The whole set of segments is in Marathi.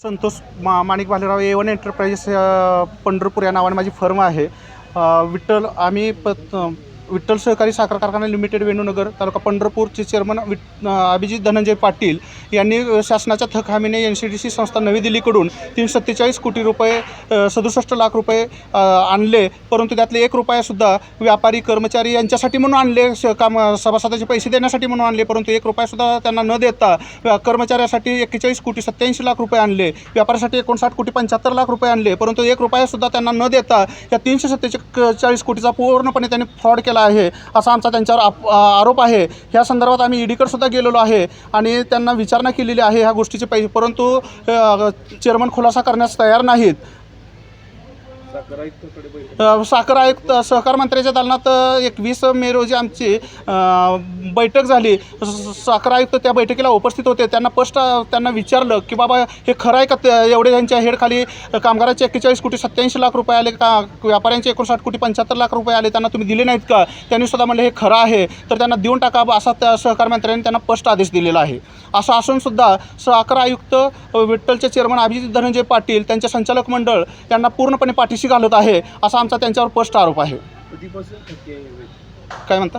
संतोष मा Manik Bhalerao A one enterprises Pandharpur या नावाने माझी फर्म आहे. विठ्ठल आम्ही प विठ्ठल सहकारी साखर कारखाना लिमिटेड वेणूनगर तालुका पंढरपूरचे चेअरमन विट अभिजित धनंजय पाटील यांनी शासनाच्या थक हमीने एन सी डी सी संस्था नवी दिल्लीकडून तीन सत्तेचाळीस कोटी रुपये सदुसष्ट लाख रुपये आणले. परंतु त्यातले एक रुपयासुद्धा व्यापारी कर्मचारी यांच्यासाठी म्हणून आणले. श- काम सभासदाचे पैसे देण्यासाठी म्हणून आणले. परंतु एक रुपयासुद्धा त्यांना न देता व्या- कर्मचाऱ्यासाठी एक्केचाळीस कोटी सत्याऐंशी लाख रुपये आणले. व्यापाऱ्यासाठी एकोणसाठ कोटी पंच्याहत्तर लाख रुपये आणले. परंतु एक रुपयासुद्धा त्यांना न देता या तीनशे सत्तेचाळीस कोटीचा पूर्णपणे त्यांनी फ्रॉड केला. आहे असा आमचा त्यांच्यावर आप- आरोप आहे. ह्या संदर्भात आम्ही ईडीकडे सुद्धा गेलेलो आहे आणि त्यांना विचारणा केलेली आहे ह्या गोष्टीची पै परंतु चेअरमन खुलासा करण्यास तयार नाहीत. साखर आयुक्त सहकार मंत्र्याच्या दालनात एकवीस मे रोजी आमची बैठक झाली. साखर आयुक्त त्या बैठकीला उपस्थित होते. त्यांना स्पष्ट त्यांना विचारलं की बाबा हे खरं आहे का? ते- एवढे यांच्या हेडखाली कामगारांचे एक्केचाळीस कोटी सत्याऐंशी लाख रुपये आले का? व्यापाऱ्यांचे एकोणसाठ कोटी पंच्याहत्तर लाख रुपये आले त्यांना तुम्ही दिले नाहीत का? त्यांनी सुद्धा म्हणलं हे खरं आहे. तर त्यांना देऊन टाका असा त्या सहकार मंत्र्यांनी त्यांना स्पष्ट आदेश दिलेला आहे. असं असून सुद्धा साखर आयुक्त विठ्ठलचे चेअरमन अभिजित धनंजय पाटील त्यांचे संचालक मंडळ त्यांना पूर्णपणे पाठी पाठीशी घालत आहे असा आमचा त्यांच्यावर स्पष्ट आरोप आहे. काय म्हणता?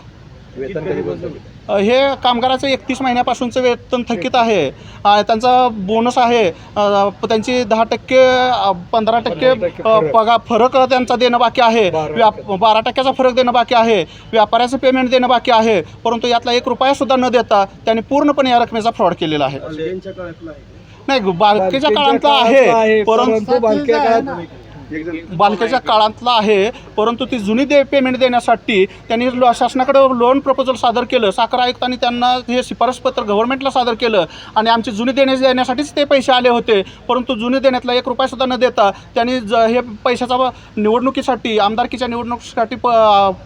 हे कामगाराचं एकतीस महिन्यापासूनचं वेतन थकीत आहे. त्यांचा बोनस आहे. त्यांची दहा टक्के पंधरा टक्के अ, पगार फरक त्यांचा देणं बाकी आहे. व्याप बारा टक्क्याचा फरक देणं बाकी आहे. व्यापाऱ्याचं पेमेंट देणं बाकी आहे. परंतु यातला एक रुपयासुद्धा न देता त्यांनी पूर्णपणे या रकमेचा फ्रॉड केलेला आहे. नाही बालकेच्या काळातला आहे परंतु बालकेच्या काळातला आहे परंतु ती जुनी दे पेमेंट देण्यासाठी त्यांनी लो- शासनाकडे लोन प्रपोजल सादर केलं. साखर आयुक्तांनी त्यांना हे शिफारसपत्र गव्हर्नमेंटला सादर केलं आणि आमची जुनी देणे देण्यासाठीच ते पैसे आले होते. परंतु जुनी देण्यातला एक रुपयासुद्धा न देता त्यांनी ज हे पैशाचा निवडणुकीसाठी आमदारकीच्या निवडणुकीसाठी प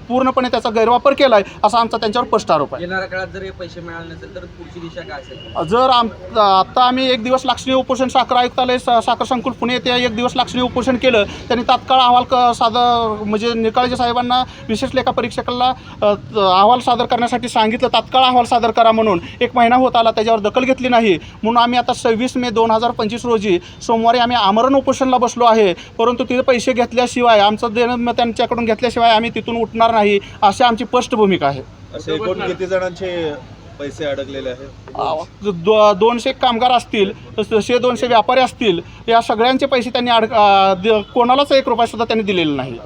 पूर्णपणे त्याचा गैरवापर केला आहे असा आमचा त्यांच्यावर स्पष्ट आरोप आहे. येणाऱ्या काळात जर हे पैसे मिळाले नसेल तर पुढची दिशा काय असेल? जर आम आता आम्ही एक दिवस लाक्षणीय उपोषण साखर आयुक्तालय सा- साखर संकुल पुणे येथे एक दिवस लाक्षणीय उपोषण केलं त्यांनी तात्काळ अहवाल क सादर म्हणजे निकाळजे साहेबांना विशेष लेखा परीक्षकाला अहवाल सादर करण्यासाठी सांगितलं तात्काळ अहवाल सादर करा म्हणून. एक महिना होत आला त्याच्यावर दखल घेतली नाही. म्हणून आम्ही आता सव्वीस मे दोन हजार पंचवीस रोजी सोमवारी आम्ही आमरण उपोषणला बसलो आहे. परंतु तिथे पैसे घेतल्याशिवाय आमचं देणं त्यांच्याकडून घेतल्याशिवाय आम्ही तिथून उठणार नाही अशी आमची स्पष्ट भूमिका आहे. असे एकूण किती जणांचे पैसे अडकलेले आहेत. दो दोनशे कामगार असतील तसे दोनशे व्यापारी असतील या सगळ्यांचे पैसे त्यांनी अड आ, द- कोणालाच एक रुपया सुद्धा त्यांनी दिलेला नाही.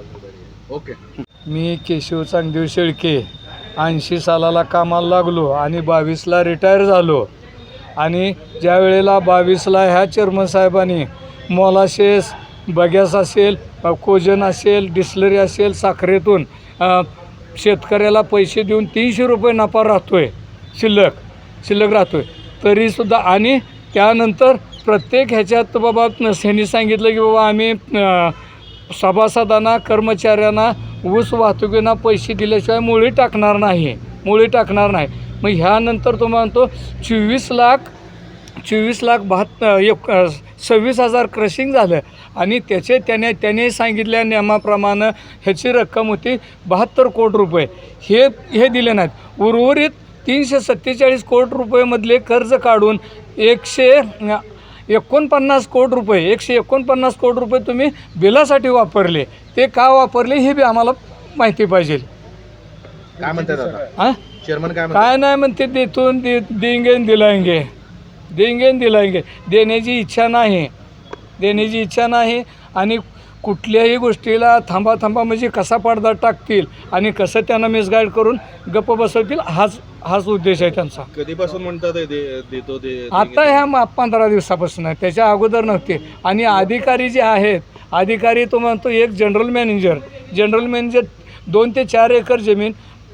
ओके. मी केशव चांगदेव शेळके ऐंशी सालाला कामाला लागलो आणि बावीसला रिटायर झालो. आणि ज्या वेळेला बावीसला ह्या चेअरमन साहेबांनी मोलाशेस बग्यास असेल अ, कोजन असेल डिस्लरी असेल साखरेतून अ, शेतकऱ्याला पैसे देऊन तीनशे रुपये नफा राहतोय. शिल्लक शिल्लक राहतोय. तरीसुद्धा आणि त्यानंतर प्रत्येक ह्याच्यात बाबा ह्यांनी सांगितलं की बाबा आम्ही सभासदांना कर्मचाऱ्यांना ऊस वाहतुकींना पैसे दिल्याशिवाय मुळी टाकणार नाही मुळी टाकणार नाही. मग ह्यानंतर तो म्हणतो चोवीस लाख चोवीस लाख बहात्तर एक सव्वीस हजार क्रशिंग झालं. आणि त्याचे त्याने त्याने सांगितल्या नियमाप्रमाणे ह्याची रक्कम होती बहात्तर कोटी रुपये. हे हे दिले नाहीत. उर्वरित तीनशे सत्तेचाळीस कोटी रुपयेमधले कर्ज काढून एकशे एकोणपन्नास कोटी रुपये एकशे एकोणपन्नास कोटी रुपये तुम्ही बिलासाठी वापरले. ते का वापरले हे बी आम्हाला माहिती पाहिजे. काय म्हणतात हां चेअरमन काय काय नाही म्हणते देतून दे देंगे न दिलाएंगे देंगे न दिलाएंगे देण्याची इच्छा नाही. देण्याची इच्छा नाही आणि कुठल्याही गोष्टीला थांबा थांबा म्हणजे कसा पडदा टाकतील आणि कसं त्यांना मिसगाईड करून गप्प बसवतील हाच हाच उद्देश आहे त्यांचा. कधीपासून म्हणतात हे दे- देतो ते आता ह्या मा पंधरा दिवसापासून आहे. त्याच्या अगोदर नव्हते. आणि अधिकारी जे आहेत अधिकारी तो म्हणतो एक जनरल मॅनेजर. जनरल मॅनेजर दोन ते चार एकर जमीन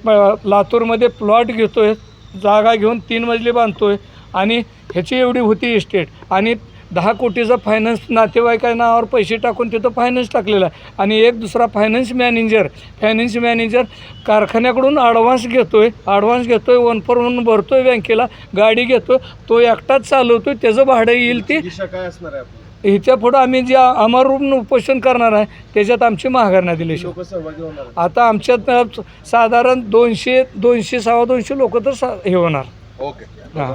अ, लातूरमध्ये प्लॉट घेतो आहे जागा घेऊन तीन मजली बांधतो आहे आणि ह्याची एवढी होती इस्टेट. आणि दहा कोटीचा फायनान्स नातेवाईका नावावर पैसे टाकून तिथं फायनान्स टाकलेला आहे. आणि एक दुसरा फायनान्स मॅनेजर फायनान्स मॅनेजर कारखान्याकडून ॲडव्हान्स घेतो आहे ॲडव्हान्स घेतो आहे वन फॉर वन भरतो आहे बँकेला. गाडी घेतो तो एकटाच चालवतो आहे त्याचं भाडं येईल ते. काय असणार आहे ह्याच्या पुढं आम्ही जे अमरून उपोषण करणार आहे त्याच्यात आमची नाही दिली. आता आमच्यात साधारण दोनशे दोनशे सव्वा दोनशे लोक तर सा हे होणार. ओके. हां.